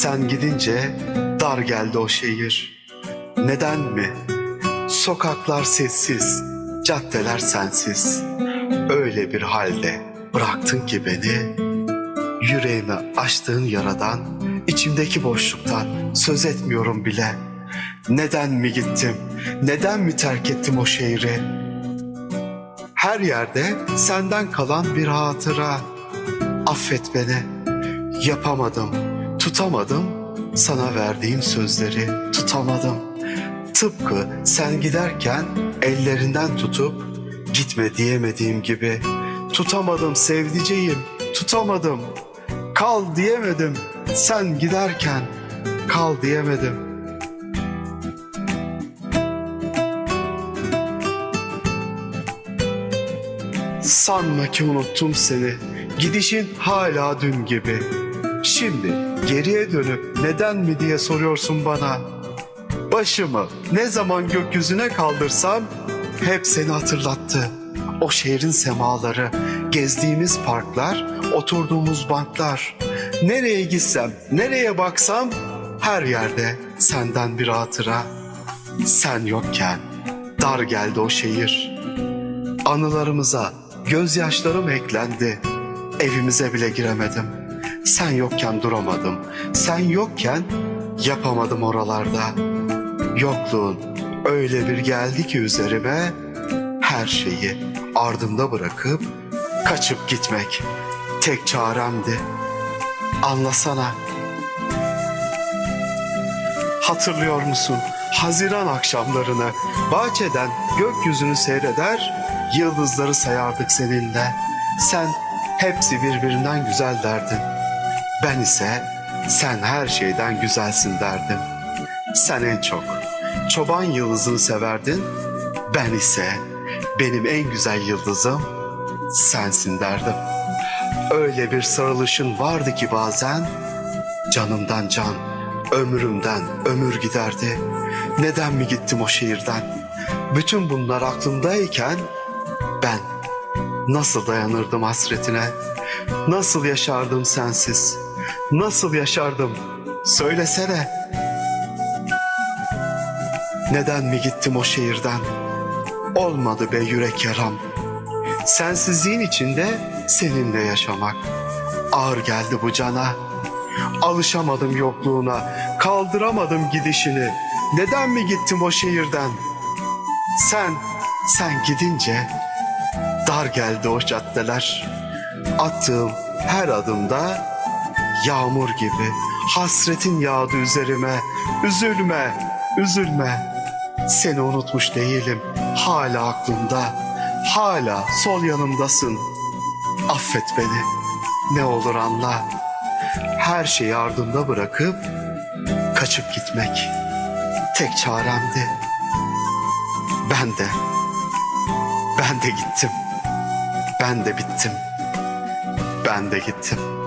Sen gidince dar geldi o şehir. Neden mi? Sokaklar sessiz, caddeler sensiz. Öyle bir halde bıraktın ki beni. Yüreğime açtığın yaradan, içimdeki boşluktan söz etmiyorum bile. Neden mi gittim? Neden mi terk ettim o şehri? Her yerde senden kalan bir hatıra. Affet beni. Yapamadım, tutamadım. Sana verdiğim sözleri tutamadım. Tıpkı sen giderken ellerinden tutup gitme diyemediğim gibi. Tutamadım sevdiceğim, tutamadım. Kal diyemedim. Sen giderken kal diyemedim. Sanma ki unuttum seni. Gidişin hala dün gibi. Şimdi geriye dönüp neden mi diye soruyorsun bana. Başımı ne zaman gökyüzüne kaldırsam hep seni hatırlattı. O şehrin semaları, gezdiğimiz parklar, oturduğumuz banklar. Nereye gitsem, nereye baksam her yerde senden bir hatıra. Sen yokken dar geldi o şehir. Anılarımıza gözyaşlarım eklendi. Evimize bile giremedim. Sen yokken duramadım. Sen yokken yapamadım oralarda. Yokluğun öyle bir geldi ki üzerime her şeyi ardımda bırakıp kaçıp gitmek tek çaremdi. Anlasana. Hatırlıyor musun Haziran akşamlarını bahçeden gökyüzünü seyreder, yıldızları sayardık seninle. Sen hepsi birbirinden güzel derdin. Ben ise sen her şeyden güzelsin derdim. Sen en çok çoban yıldızını severdin. Ben ise benim en güzel yıldızım sensin derdim. Öyle bir sarılışın vardı ki bazen canımdan can, ömrümden ömür giderdi. Neden mi gittim o şehirden? Bütün bunlar aklımdayken ben nasıl dayanırdım hasretine? Nasıl yaşardım sensiz? Nasıl yaşardım? Söylesene. Neden mi gittim o şehirden? Olmadı be yürek yaram. Sensizliğin içinde seninle yaşamak. Ağır geldi bu cana. Alışamadım yokluğuna, kaldıramadım gidişini. Neden mi gittim o şehirden? Sen, sen gidince dar geldi o caddeler. Attığım her adımda yağmur gibi hasretin yağdı üzerime. Üzülme, üzülme. Seni unutmuş değilim. Hala aklımda. Hala sol yanımdasın. Affet beni. Ne olur anla. Her şeyi ardımda bırakıp kaçıp gitmek tek çaremdi. Ben de ben de gittim. Ben de bittim. Ben de gittim.